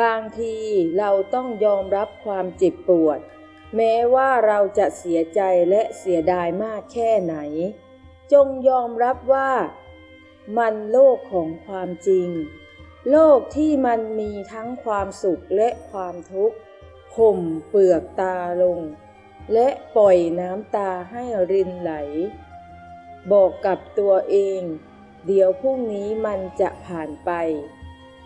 บางทีเราต้องยอมรับความเจ็บปวด แม้ว่าเราจะเสียใจและเสียดายมากแค่ไหน จงยอมรับว่า มันโลกของความจริง โลกที่มันมีทั้งความสุขและความทุกข์ข่มเปลือกตาลง และปล่อยน้ำตาให้รินไหล บอกกับตัวเอง เดี๋ยวพรุ่งนี้มันจะผ่านไป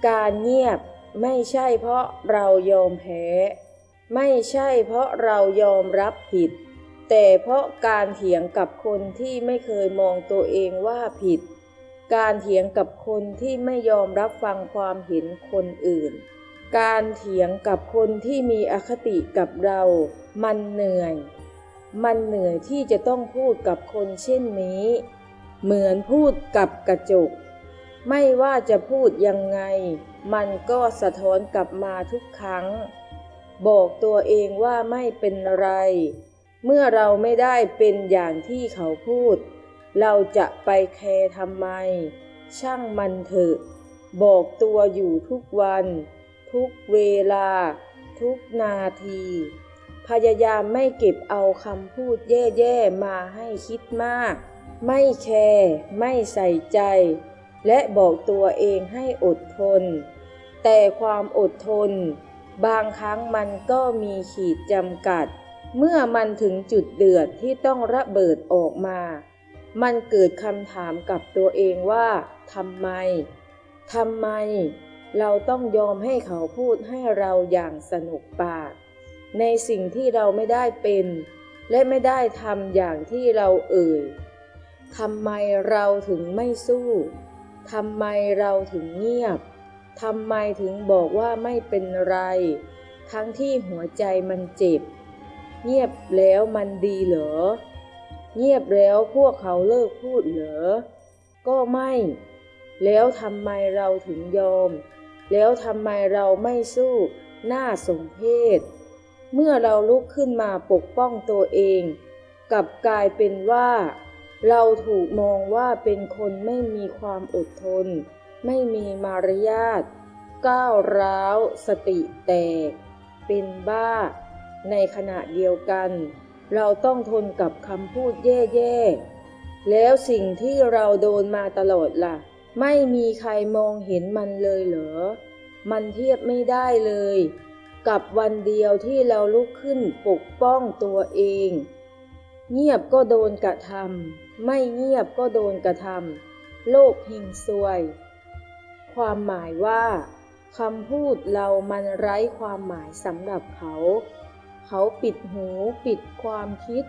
การเงียบ ไม่ใช่เพราะเรายอมแพ้ ไม่ใช่เพราะเรายอมรับผิด แต่เพราะการเถียงกับคนที่ไม่เคยมองตัวเองว่าผิด การเถียงกับคนที่ไม่ยอมรับฟังความเห็นคนอื่น การเถียงกับคนที่มีอคติกับเรา มันเหนื่อย มันเหนื่อยที่จะต้องพูดกับคนเช่นนี้ เหมือนพูดกับกระจก ไม่ว่าจะพูดยังไง มันก็สะท้อนกลับมาทุกครั้ง บอกตัวเองว่าไม่เป็นไร เมื่อเราไม่ได้เป็นอย่างที่เขาพูด เราจะไปแคร์ทำไม ช่างมันเถอะ บอกตัวอยู่ทุกวัน ทุกเวลา ทุกนาที พยายามไม่เก็บเอาคำพูดแย่ๆมาให้คิดมาก ไม่แคร์ไม่ใส่ใจ และบอกตัวเองให้อดทน แต่ความอดทน บางครั้งมันก็มีขีดจำกัด เมื่อมันถึงจุดเดือดที่ต้องระเบิดออกมา มันเกิดคำถามกับตัวเองว่าทำไมทำไม เราต้องยอมให้เขาพูดให้เราอย่างสนุกปาก ในสิ่งที่เราไม่ได้เป็น และไม่ได้ทำอย่างที่เราเอ่ยทำไมเราถึงไม่สู้ ทำไมเราถึงเงียบ ทำไมถึงบอกว่าไม่เป็นไร ทั้งที่หัวใจมันเจ็บ เงียบแล้วมันดีเหรอ เงียบแล้วพวกเขาเลิกพูดเหรอ ก็ไม่ แล้วทำไมเราถึงยอม แล้วทำไมเราไม่สู้หน่าสมเพชเมื่อเราลุกขึ้นมาปกป้องตัวเอง กลับกลายเป็นว่า เราถูกมองว่าเป็นคนไม่มีความอดทน ไม่มีมารยาท ก้าวร้าว สติแตก เป็นบ้า ในขณะเดียวกัน เราต้องทนกับคำพูดแย่ๆ แล้วสิ่งที่เราโดนมาตลอดล่ะ ไม่มีใครมองเห็นมันเลยเหรอ มันเทียบไม่ได้เลย กับวันเดียวที่เราลุกขึ้นปกป้องตัวเอง เงียบก็โดนกระทำไม่เงียบก็โดนกระทำโลกเฮงซวย ความหมายว่าคำพูดเรามันไร้ความหมายสำหรับเขา เขาปิดหูปิดความคิด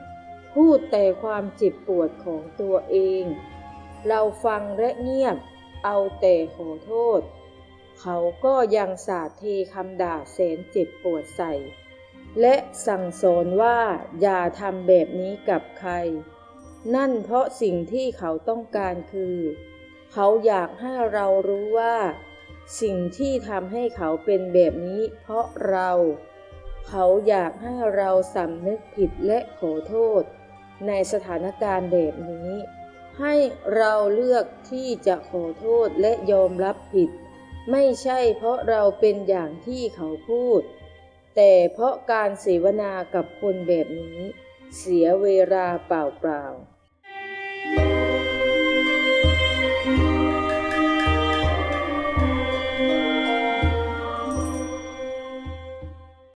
พูดแต่ความเจ็บปวดของตัวเอง เราฟังและเงียบ เอาแต่ขอโทษ เขาก็ยังสาดเทคำด่าแสนเจ็บปวดใส่ และสั่งสอนว่าอย่าทำแบบนี้กับใคร นั่นเพราะสิ่งที่เขาต้องการคือ เขาอยากให้เรารู้ว่า สิ่งที่ทำให้เขาเป็นแบบนี้เพราะเรา เขาอยากให้เราสำนึกผิดและขอโทษ ในสถานการณ์แบบนี้ ให้เราเลือกที่จะขอโทษและยอมรับผิด ไม่ใช่เพราะเราเป็นอย่างที่เขาพูด แต่เพราะการเสวนากับคนแบบนี้ เสียเวลาเปล่าๆ